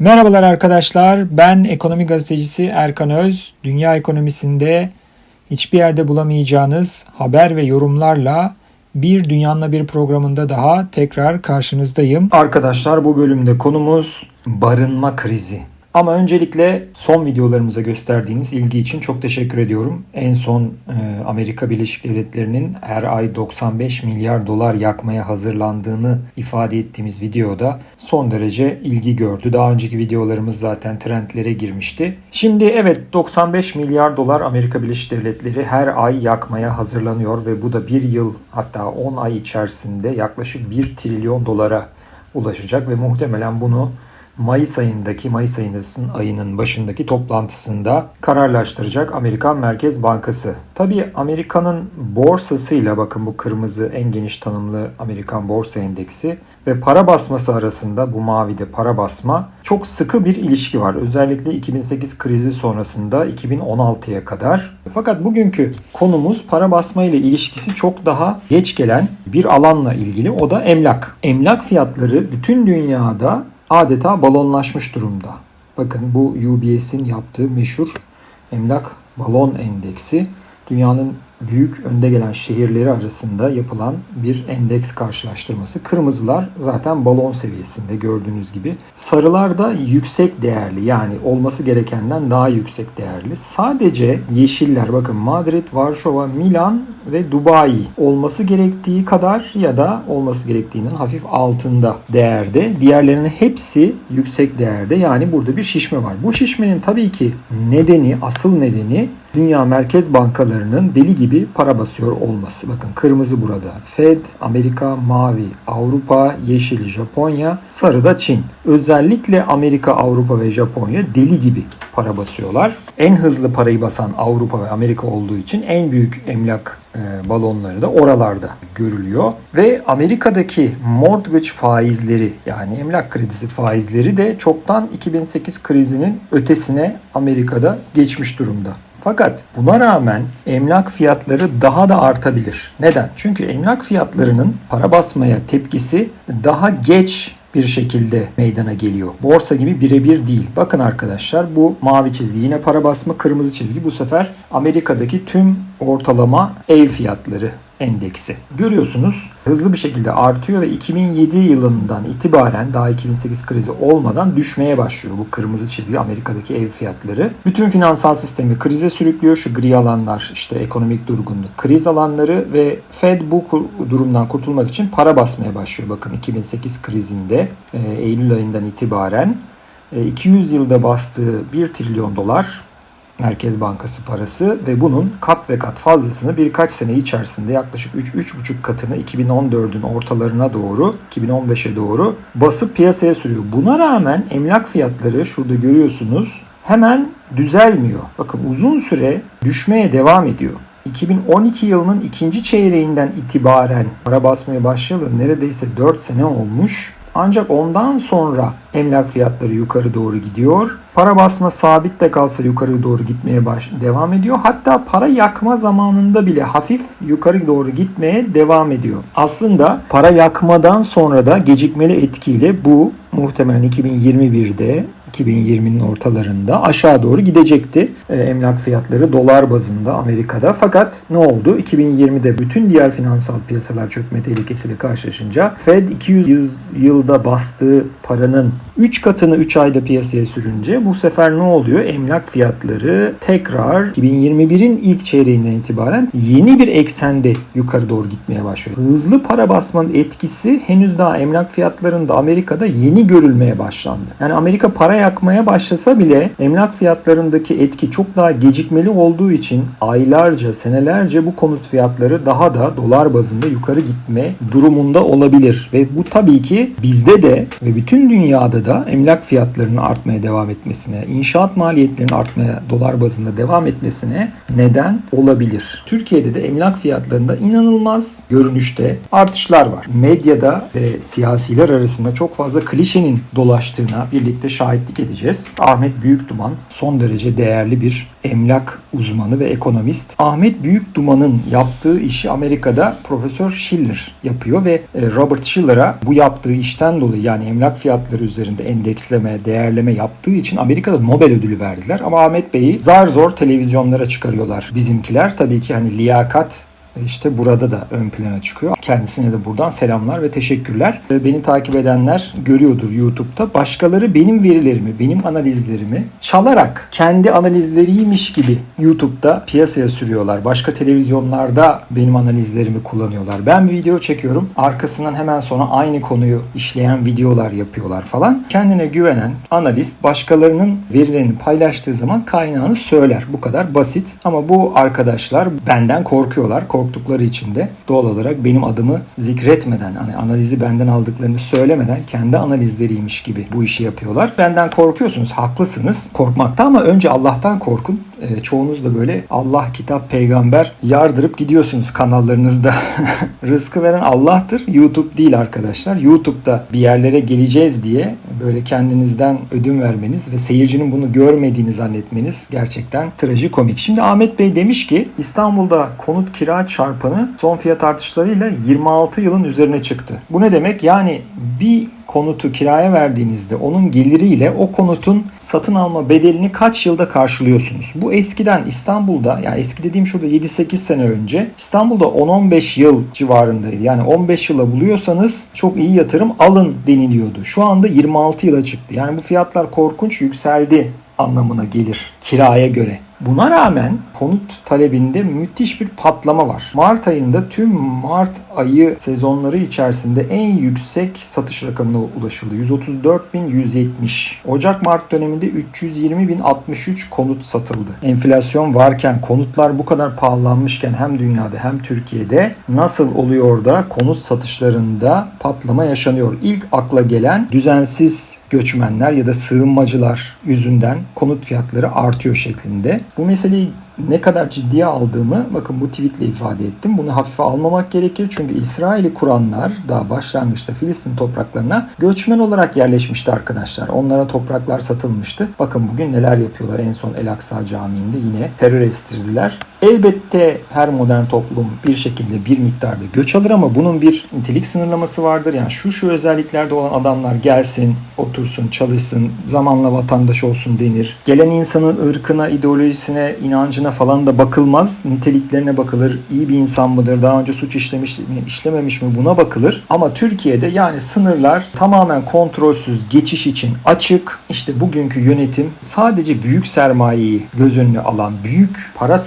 Merhabalar arkadaşlar. Ben ekonomi gazetecisi Erkan Öz. Dünya ekonomisinde hiçbir yerde bulamayacağınız haber ve yorumlarla bir Dünyanla Bir programında daha tekrar karşınızdayım. Arkadaşlar bu bölümde konumuz barınma krizi. Ama öncelikle son videolarımıza gösterdiğiniz ilgi için çok teşekkür ediyorum. En son e, Amerika Birleşik Devletleri'nin her ay 95 milyar dolar yakmaya hazırlandığını ifade ettiğimiz videoda son derece ilgi gördü. Daha önceki videolarımız zaten trendlere girmişti. Şimdi evet 95 milyar dolar Amerika Birleşik Devletleri her ay yakmaya hazırlanıyor ve bu da bir yıl hatta 10 ay içerisinde yaklaşık 1 trilyon dolara ulaşacak ve muhtemelen bunu Mayıs ayındaki Mayıs ayının ayının başındaki toplantısında kararlaştıracak Amerikan Merkez Bankası. Tabii Amerika'nın borsasıyla bakın bu kırmızı en geniş tanımlı Amerikan Borsa Endeksi ve para basması arasında bu mavide para basma çok sıkı bir ilişki var. Özellikle 2008 krizi sonrasında 2016'ya kadar. Fakat bugünkü konumuz para basma ile ilişkisi çok daha geç gelen bir alanla ilgili. O da emlak. Emlak fiyatları bütün dünyada adeta balonlaşmış durumda. Bakın bu UBS'in yaptığı meşhur emlak balon endeksi dünyanın büyük önde gelen şehirleri arasında yapılan bir endeks karşılaştırması. Kırmızılar zaten balon seviyesinde gördüğünüz gibi. Sarılar da yüksek değerli yani olması gerekenden daha yüksek değerli. Sadece yeşiller bakın Madrid, Varşova, Milan ve Dubai olması gerektiği kadar ya da olması gerektiğinin hafif altında değerde. Diğerlerinin hepsi yüksek değerde yani burada bir şişme var. Bu şişmenin tabii ki nedeni, asıl nedeni dünya merkez bankalarının deli gibi para basıyor olması. Bakın kırmızı burada Fed, Amerika, mavi Avrupa, yeşil Japonya, sarı da Çin. Özellikle Amerika, Avrupa ve Japonya deli gibi para basıyorlar. En hızlı parayı basan Avrupa ve Amerika olduğu için en büyük emlak e, balonları da oralarda görülüyor. Ve Amerika'daki mortgage faizleri yani emlak kredisi faizleri de çoktan 2008 krizinin ötesine Amerika'da geçmiş durumda. Fakat buna rağmen emlak fiyatları daha da artabilir. Neden? Çünkü emlak fiyatlarının para basmaya tepkisi daha geç bir şekilde meydana geliyor. Borsa gibi birebir değil. Bakın arkadaşlar bu mavi çizgi yine para basma, kırmızı çizgi bu sefer Amerika'daki tüm ortalama ev fiyatları endeksi. Görüyorsunuz hızlı bir şekilde artıyor ve 2007 yılından itibaren daha 2008 krizi olmadan düşmeye başlıyor bu kırmızı çizgi Amerika'daki ev fiyatları. Bütün finansal sistemi krize sürüklüyor. Şu gri alanlar işte ekonomik durgunluk, kriz alanları ve Fed bu durumdan kurtulmak için para basmaya başlıyor. Bakın 2008 krizinde Eylül ayından itibaren 200 yılda bastığı 1 trilyon dolar Merkez Bankası parası ve bunun kat ve kat fazlasını birkaç sene içerisinde yaklaşık 3-3,5 katını 2014'ün ortalarına doğru 2015'e doğru basıp piyasaya sürüyor. Buna rağmen emlak fiyatları şurada görüyorsunuz hemen düzelmiyor. Bakın uzun süre düşmeye devam ediyor. 2012 yılının ikinci çeyreğinden itibaren para basmaya başlayalı neredeyse 4 sene olmuş. Ancak ondan sonra emlak fiyatları yukarı doğru gidiyor. Para basma sabit de kalsa yukarı doğru gitmeye baş devam ediyor. Hatta para yakma zamanında bile hafif yukarı doğru gitmeye devam ediyor. Aslında para yakmadan sonra da gecikmeli etkiyle bu muhtemelen 2021'de 2020'nin ortalarında aşağı doğru gidecekti e, emlak fiyatları dolar bazında Amerika'da. Fakat ne oldu? 2020'de bütün diğer finansal piyasalar çökme tehlikesiyle karşılaşınca Fed 200 yılda bastığı paranın 3 katını 3 ayda piyasaya sürünce bu sefer ne oluyor? Emlak fiyatları tekrar 2021'in ilk çeyreğinden itibaren yeni bir eksende yukarı doğru gitmeye başlıyor. Hızlı para basmanın etkisi henüz daha emlak fiyatlarında Amerika'da yeni görülmeye başlandı. Yani Amerika para yakmaya başlasa bile emlak fiyatlarındaki etki çok daha gecikmeli olduğu için aylarca, senelerce bu konut fiyatları daha da dolar bazında yukarı gitme durumunda olabilir. Ve bu tabii ki bizde de ve bütün dünyada da emlak fiyatlarının artmaya devam etmesine, inşaat maliyetlerinin artmaya dolar bazında devam etmesine neden olabilir. Türkiye'de de emlak fiyatlarında inanılmaz görünüşte artışlar var. Medyada ve siyasiler arasında çok fazla klişenin dolaştığına birlikte şahitlik şahitlik edeceğiz. Ahmet Büyükduman son derece değerli bir emlak uzmanı ve ekonomist. Ahmet Büyükduman'ın yaptığı işi Amerika'da Profesör Schiller yapıyor ve e, Robert Schiller'a bu yaptığı işten dolayı yani emlak fiyatları üzerinde endeksleme, değerleme yaptığı için Amerika'da Nobel ödülü verdiler. Ama Ahmet Bey'i zar zor televizyonlara çıkarıyorlar bizimkiler. Tabii ki hani liyakat işte burada da ön plana çıkıyor. Kendisine de buradan selamlar ve teşekkürler. Beni takip edenler görüyordur YouTube'da. Başkaları benim verilerimi, benim analizlerimi çalarak kendi analizleriymiş gibi YouTube'da piyasaya sürüyorlar. Başka televizyonlarda benim analizlerimi kullanıyorlar. Ben bir video çekiyorum. Arkasından hemen sonra aynı konuyu işleyen videolar yapıyorlar falan. Kendine güvenen analist başkalarının verilerini paylaştığı zaman kaynağını söyler. Bu kadar basit. Ama bu arkadaşlar benden korkuyorlar. Korktukları için de doğal olarak benim adımı zikretmeden hani analizi benden aldıklarını söylemeden kendi analizleriymiş gibi bu işi yapıyorlar. Benden korkuyorsunuz. Haklısınız. Korkmakta ama önce Allah'tan korkun. E, çoğunuz da böyle Allah, kitap, peygamber yardırıp gidiyorsunuz kanallarınızda. Rızkı veren Allah'tır. YouTube değil arkadaşlar. YouTube'da bir yerlere geleceğiz diye böyle kendinizden ödün vermeniz ve seyircinin bunu görmediğini zannetmeniz gerçekten trajikomik. Şimdi Ahmet Bey demiş ki İstanbul'da konut kira çarpanı son fiyat artışlarıyla 26 yılın üzerine çıktı. Bu ne demek? Yani bir konutu kiraya verdiğinizde onun geliriyle o konutun satın alma bedelini kaç yılda karşılıyorsunuz? Bu eskiden İstanbul'da yani eski dediğim şurada 7-8 sene önce İstanbul'da 10-15 yıl civarındaydı. Yani 15 yıla buluyorsanız çok iyi yatırım alın deniliyordu. Şu anda 26 yıla çıktı. Yani bu fiyatlar korkunç yükseldi anlamına gelir kiraya göre. Buna rağmen konut talebinde müthiş bir patlama var. Mart ayında tüm Mart ayı sezonları içerisinde en yüksek satış rakamına ulaşıldı. 134.170. Ocak-Mart döneminde 320.063 konut satıldı. Enflasyon varken konutlar bu kadar pahalanmışken hem dünyada hem Türkiye'de nasıl oluyor da konut satışlarında patlama yaşanıyor? İlk akla gelen düzensiz göçmenler ya da sığınmacılar yüzünden konut fiyatları artıyor şeklinde. Bu meseleyi ne kadar ciddiye aldığımı bakın bu tweetle ifade ettim. Bunu hafife almamak gerekir. Çünkü İsrail'i kuranlar daha başlangıçta Filistin topraklarına göçmen olarak yerleşmişti arkadaşlar. Onlara topraklar satılmıştı. Bakın bugün neler yapıyorlar. En son El Aksa Camii'nde yine terör estirdiler. Elbette her modern toplum bir şekilde bir miktarda göç alır ama bunun bir nitelik sınırlaması vardır. Yani şu şu özelliklerde olan adamlar gelsin, otursun, çalışsın, zamanla vatandaş olsun denir. Gelen insanın ırkına, ideolojisine, inancına falan da bakılmaz. Niteliklerine bakılır. İyi bir insan mıdır? Daha önce suç işlemiş mi, işlememiş mi? Buna bakılır. Ama Türkiye'de yani sınırlar tamamen kontrolsüz geçiş için açık. İşte bugünkü yönetim sadece büyük sermayeyi göz önüne alan, büyük para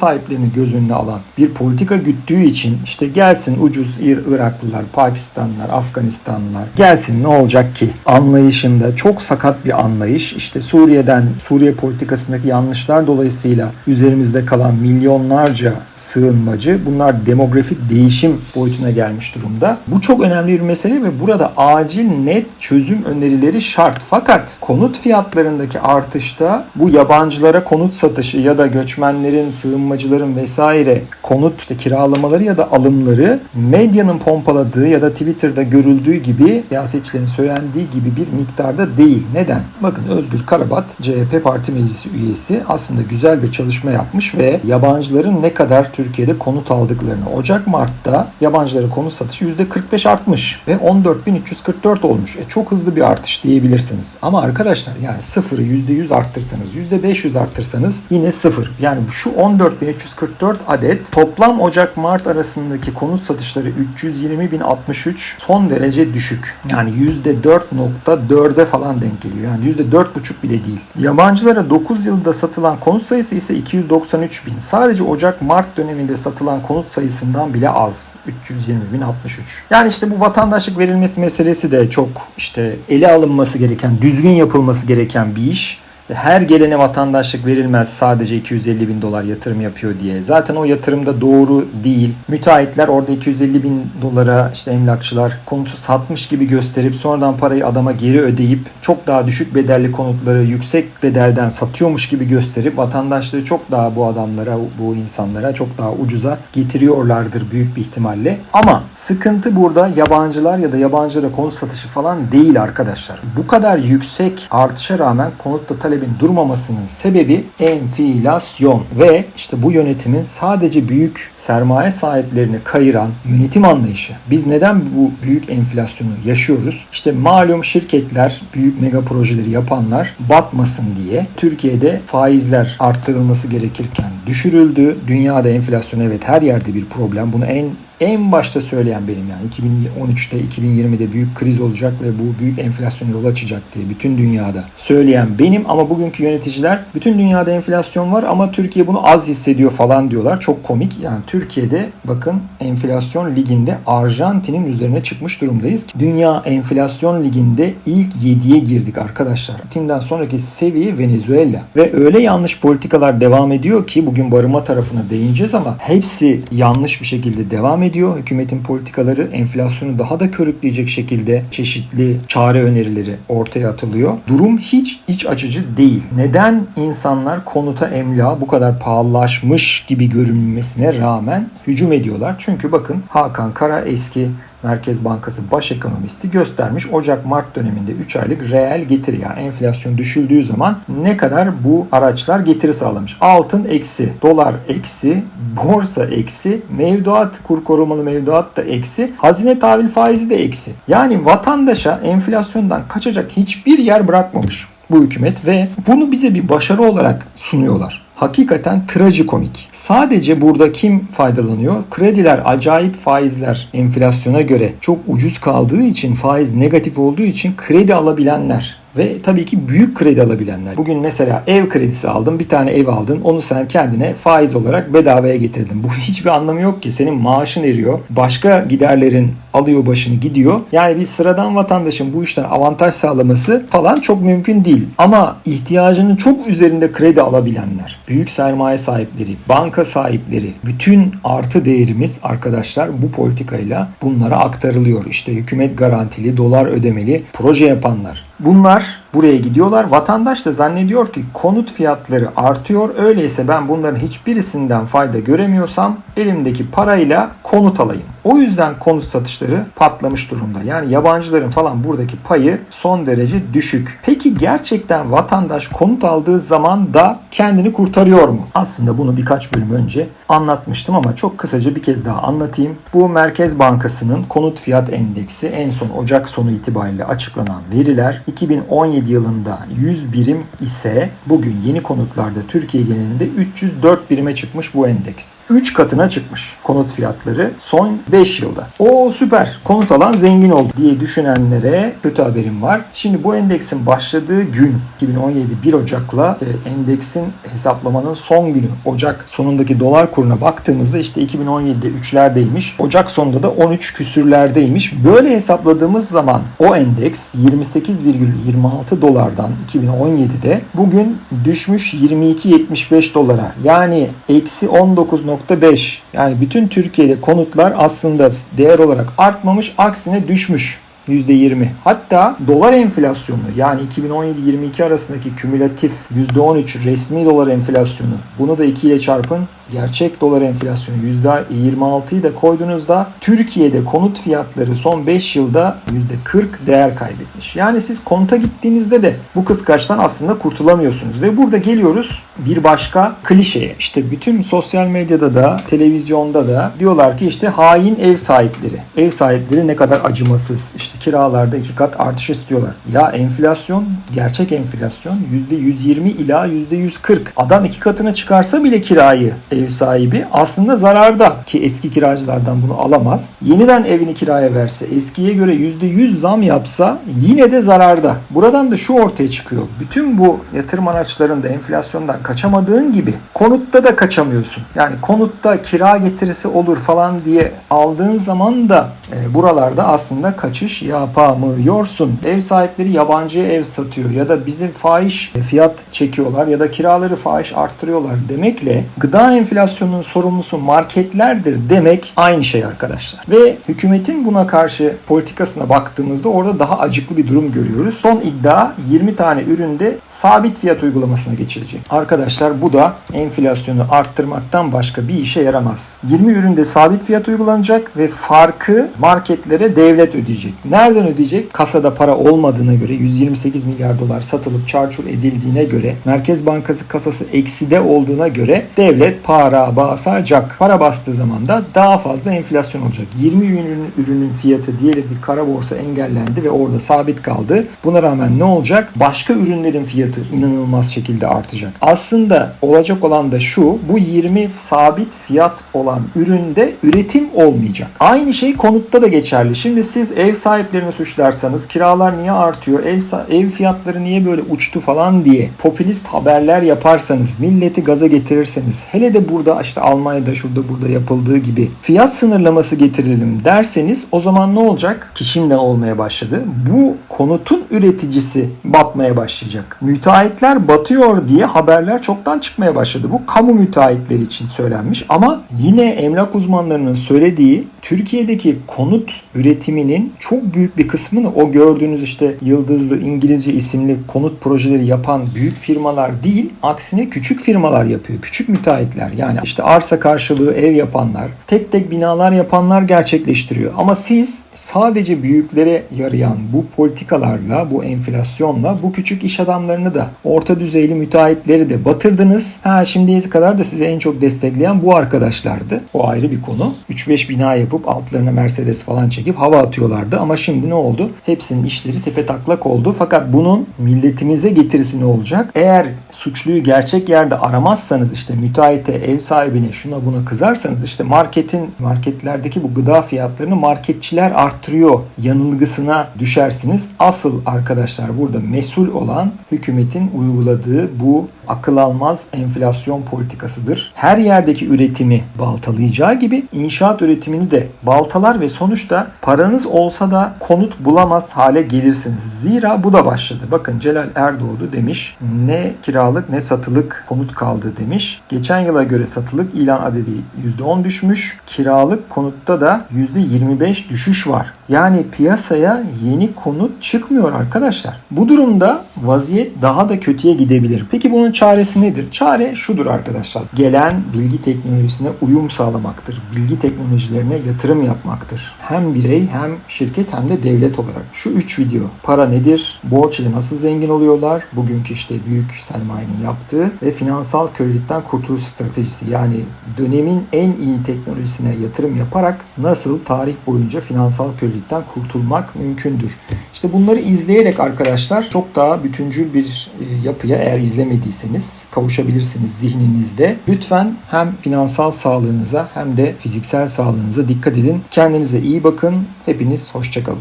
sahiplerini göz önüne alan bir politika güttüğü için işte gelsin ucuz İr Iraklılar, Pakistanlılar, Afganistanlılar gelsin ne olacak ki? Anlayışında çok sakat bir anlayış. İşte Suriye'den, Suriye politikasındaki yanlışlar dolayısıyla üzerimizde kalan milyonlarca sığınmacı bunlar demografik değişim boyutuna gelmiş durumda. Bu çok önemli bir mesele ve burada acil net çözüm önerileri şart. Fakat konut fiyatlarındaki artışta bu yabancılara konut satışı ya da göçmenlerin, sığınmacıların vesaire konut işte kiralamaları ya da alımları medyanın pompaladığı ya da Twitter'da görüldüğü gibi siyasetçilerin söylendiği gibi bir miktarda değil. Neden? Bakın Özgür Karabat CHP Parti Meclisi üyesi aslında güzel bir çalışma yapmış ve yabancıların ne kadar Türkiye'de konut aldıklarını Ocak-Mart'ta yabancılara konut satışı %45 artmış ve 14.344 olmuş. E çok hızlı bir artış diyebilirsiniz. Ama arkadaşlar yani sıfırı %100 arttırsanız %500 arttırsanız yine sıfır. Yani şu 14.344 adet toplam Ocak-Mart arasındaki konut satışları 320.063 son derece düşük. Yani %4.4'e falan denk geliyor. Yani %4.5 bile değil. Yabancılara 9 yılda satılan konut sayısı ise 293 bin. Sadece Ocak-Mart döneminde satılan konut sayısından bile az. 320 bin 63. Yani işte bu vatandaşlık verilmesi meselesi de çok işte ele alınması gereken, düzgün yapılması gereken bir iş. Her gelene vatandaşlık verilmez sadece 250 bin dolar yatırım yapıyor diye. Zaten o yatırım da doğru değil. Müteahhitler orada 250 bin dolara işte emlakçılar konutu satmış gibi gösterip sonradan parayı adama geri ödeyip çok daha düşük bedelli konutları yüksek bedelden satıyormuş gibi gösterip vatandaşlığı çok daha bu adamlara, bu insanlara çok daha ucuza getiriyorlardır büyük bir ihtimalle. Ama sıkıntı burada yabancılar ya da yabancılara konut satışı falan değil arkadaşlar. Bu kadar yüksek artışa rağmen konutta talebin durmamasının sebebi enflasyon ve işte bu yönetimin sadece büyük sermaye sahiplerini kayıran yönetim anlayışı. Biz neden bu büyük enflasyonu yaşıyoruz? İşte malum şirketler, büyük mega projeleri yapanlar batmasın diye Türkiye'de faizler arttırılması gerekirken düşürüldü. Dünyada enflasyon evet her yerde bir problem. Bunu en en başta söyleyen benim yani 2013'te 2020'de büyük kriz olacak ve bu büyük enflasyon yol açacak diye bütün dünyada söyleyen benim ama bugünkü yöneticiler bütün dünyada enflasyon var ama Türkiye bunu az hissediyor falan diyorlar. Çok komik. Yani Türkiye'de bakın enflasyon liginde Arjantin'in üzerine çıkmış durumdayız. Dünya enflasyon liginde ilk 7'ye girdik arkadaşlar. Arjantin'den sonraki seviye Venezuela ve öyle yanlış politikalar devam ediyor ki bugün barınma tarafına değineceğiz ama hepsi yanlış bir şekilde devam ediyor. Hükümetin politikaları enflasyonu daha da körükleyecek şekilde çeşitli çare önerileri ortaya atılıyor. Durum hiç iç açıcı değil. Neden insanlar konuta emlak bu kadar pahalılaşmış gibi görünmesine rağmen hücum ediyorlar? Çünkü bakın Hakan Kara eski Merkez Bankası baş ekonomisti göstermiş Ocak-Mart döneminde 3 aylık reel getiri yani enflasyon düşüldüğü zaman ne kadar bu araçlar getiri sağlamış. Altın eksi, dolar eksi, borsa eksi, mevduat kur korumalı mevduat da eksi, hazine tahvil faizi de eksi. Yani vatandaşa enflasyondan kaçacak hiçbir yer bırakmamış bu hükümet ve bunu bize bir başarı olarak sunuyorlar hakikaten trajikomik. Sadece burada kim faydalanıyor? Krediler acayip faizler enflasyona göre çok ucuz kaldığı için faiz negatif olduğu için kredi alabilenler ve tabii ki büyük kredi alabilenler. Bugün mesela ev kredisi aldın, bir tane ev aldın. Onu sen kendine faiz olarak bedavaya getirdin. Bu hiçbir anlamı yok ki. Senin maaşın eriyor. Başka giderlerin alıyor başını gidiyor. Yani bir sıradan vatandaşın bu işten avantaj sağlaması falan çok mümkün değil. Ama ihtiyacının çok üzerinde kredi alabilenler, büyük sermaye sahipleri, banka sahipleri, bütün artı değerimiz arkadaşlar bu politikayla bunlara aktarılıyor. İşte hükümet garantili, dolar ödemeli proje yapanlar. Bunlar buraya gidiyorlar. Vatandaş da zannediyor ki konut fiyatları artıyor. Öyleyse ben bunların hiçbirisinden fayda göremiyorsam elimdeki parayla konut alayım. O yüzden konut satışları patlamış durumda. Yani yabancıların falan buradaki payı son derece düşük. Peki gerçekten vatandaş konut aldığı zaman da kendini kurtarıyor mu? Aslında bunu birkaç bölüm önce anlatmıştım ama çok kısaca bir kez daha anlatayım. Bu Merkez Bankası'nın konut fiyat endeksi en son Ocak sonu itibariyle açıklanan veriler 2017 yılında 100 birim ise bugün yeni konutlarda Türkiye genelinde 304 birime çıkmış bu endeks. 3 katına çıkmış konut fiyatları son 5 yılda. O süper konut alan zengin oldu diye düşünenlere kötü haberim var. Şimdi bu endeksin başladığı gün 2017 1 Ocak'la işte endeksin hesaplamanın son günü Ocak sonundaki dolar kuruna baktığımızda işte 2017'de 3'lerdeymiş. Ocak sonunda da 13 küsürlerdeymiş. Böyle hesapladığımız zaman o endeks 28,26 dolardan 2017'de bugün düşmüş 22.75 dolara. Yani eksi 19.5 yani bütün Türkiye'de konutlar aslında değer olarak artmamış aksine düşmüş. %20. Hatta dolar enflasyonu yani 2017-22 arasındaki kümülatif %13 resmi dolar enflasyonu bunu da 2 ile çarpın gerçek dolar enflasyonu %26'yı da koyduğunuzda Türkiye'de konut fiyatları son 5 yılda %40 değer kaybetmiş. Yani siz konuta gittiğinizde de bu kıskaçtan aslında kurtulamıyorsunuz. Ve burada geliyoruz bir başka klişeye. İşte bütün sosyal medyada da televizyonda da diyorlar ki işte hain ev sahipleri. Ev sahipleri ne kadar acımasız. İşte kiralarda iki kat artış istiyorlar. Ya enflasyon gerçek enflasyon %120 ila %140. Adam iki katına çıkarsa bile kirayı ev ev sahibi aslında zararda ki eski kiracılardan bunu alamaz. Yeniden evini kiraya verse, eskiye göre %100 zam yapsa yine de zararda. Buradan da şu ortaya çıkıyor. Bütün bu yatırım araçlarında enflasyondan kaçamadığın gibi konutta da kaçamıyorsun. Yani konutta kira getirisi olur falan diye aldığın zaman da e, buralarda aslında kaçış yapamıyorsun. Ev sahipleri yabancıya ev satıyor ya da bizim fahiş fiyat çekiyorlar ya da kiraları fahiş arttırıyorlar demekle gıda enflasyonunun sorumlusu marketlerdir demek aynı şey arkadaşlar. Ve hükümetin buna karşı politikasına baktığımızda orada daha acıklı bir durum görüyoruz. Son iddia 20 tane üründe sabit fiyat uygulamasına geçilecek. Arkadaşlar bu da enflasyonu arttırmaktan başka bir işe yaramaz. 20 üründe sabit fiyat uygulanacak ve farkı marketlere devlet ödeyecek. Nereden ödeyecek? Kasada para olmadığına göre 128 milyar dolar satılıp çarçur edildiğine göre Merkez Bankası kasası ekside olduğuna göre devlet para basacak. Para bastığı zaman da daha fazla enflasyon olacak. 20 ürün, ürünün fiyatı diyelim bir kara borsa engellendi ve orada sabit kaldı. Buna rağmen ne olacak? Başka ürünlerin fiyatı inanılmaz şekilde artacak. Aslında olacak olan da şu. Bu 20 sabit fiyat olan üründe üretim olmayacak. Aynı şey konutta da geçerli. Şimdi siz ev sahiplerini suçlarsanız kiralar niye artıyor? Ev, ev fiyatları niye böyle uçtu falan diye popülist haberler yaparsanız, milleti gaza getirirseniz, hele de burada işte Almanya'da şurada burada yapıldığı gibi fiyat sınırlaması getirelim derseniz o zaman ne olacak? Ki şimdi olmaya başladı. Bu konutun üreticisi batmaya başlayacak. Müteahhitler batıyor diye haberler çoktan çıkmaya başladı. Bu kamu müteahhitleri için söylenmiş ama yine emlak uzmanlarının söylediği Türkiye'deki konut üretiminin çok büyük bir kısmını o gördüğünüz işte yıldızlı İngilizce isimli konut projeleri yapan büyük firmalar değil, aksine küçük firmalar yapıyor. Küçük müteahhitler yani işte arsa karşılığı ev yapanlar, tek tek binalar yapanlar gerçekleştiriyor. Ama siz sadece büyüklere yarayan bu politikalarla, bu enflasyonla bu küçük iş adamlarını da orta düzeyli müteahhitleri de batırdınız. Ha şimdiye kadar da sizi en çok destekleyen bu arkadaşlardı. O ayrı bir konu. 3-5 bina yapıp altlarına Mercedes falan çekip hava atıyorlardı. Ama şimdi ne oldu? Hepsinin işleri tepe taklak oldu. Fakat bunun milletimize getirisi ne olacak? Eğer suçluyu gerçek yerde aramazsanız işte müteahhite, ev sahibine şuna buna kızarsanız işte marketin marketlerdeki bu gıda fiyatlarını marketçiler arttırıyor yanılgısına düşersiniz. Asıl arkadaşlar burada mesul olan hükümetin uyguladığı bu akıl almaz enflasyon politikasıdır. Her yerdeki üretimi baltalayacağı gibi inşaat üretimini de baltalar ve sonuçta paranız olsa da konut bulamaz hale gelirsiniz. Zira bu da başladı. Bakın Celal Erdoğdu demiş ne kiralık ne satılık konut kaldı demiş. Geçen yıla göre satılık ilan adedi %10 düşmüş. Kiralık konutta da %25 düşüş var. Yani piyasaya yeni konut çıkmıyor arkadaşlar. Bu durumda vaziyet daha da kötüye gidebilir. Peki bunun çaresi nedir? Çare şudur arkadaşlar. Gelen bilgi teknolojisine uyum sağlamaktır. Bilgi teknolojilerine yatırım yapmaktır. Hem birey hem şirket hem de devlet olarak. Şu üç video. Para nedir? Borç ile nasıl zengin oluyorlar? Bugünkü işte büyük sermayenin yaptığı ve finansal kölelikten kurtuluş stratejisi. Yani dönemin en iyi teknolojisine yatırım yaparak nasıl tarih boyunca finansal kölelikten kurtulmak mümkündür. İşte bunları izleyerek arkadaşlar çok daha bütüncül bir e, yapıya eğer izlemediyseniz kavuşabilirsiniz zihninizde. Lütfen hem finansal sağlığınıza hem de fiziksel sağlığınıza dikkat edin. Kendinize iyi bakın. Hepiniz hoşçakalın.